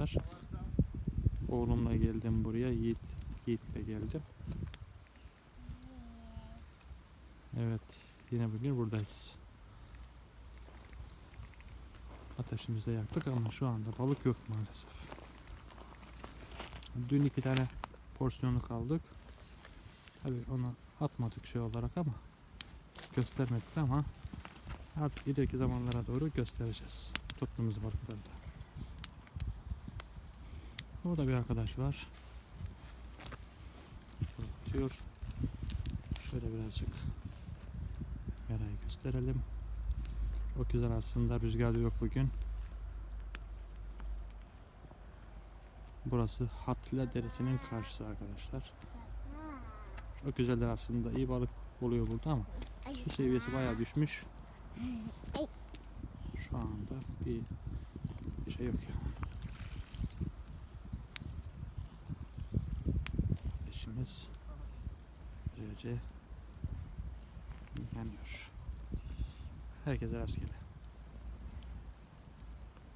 arkadaşlar. Oğlumla geldim buraya. Yiğit, Yiğit'le geldim. Evet. Yine bugün buradayız. Ateşimizi de yaktık ama şu anda balık yok maalesef. Dün iki tane porsiyonu kaldık. Tabi onu atmadık şey olarak ama göstermedik ama artık ileriki zamanlara doğru göstereceğiz tuttuğumuz balıkları da. Burada bir arkadaş var. Atıyor. Şöyle birazcık yarayı gösterelim. O güzel aslında rüzgar da yok bugün. Burası Hatla Deresi'nin karşısı arkadaşlar. Çok güzeller aslında. iyi balık oluyor burada ama su seviyesi bayağı düşmüş. Şu anda bir şey yok yani. Eşimiz böylece yanıyor. Herkese rastgele.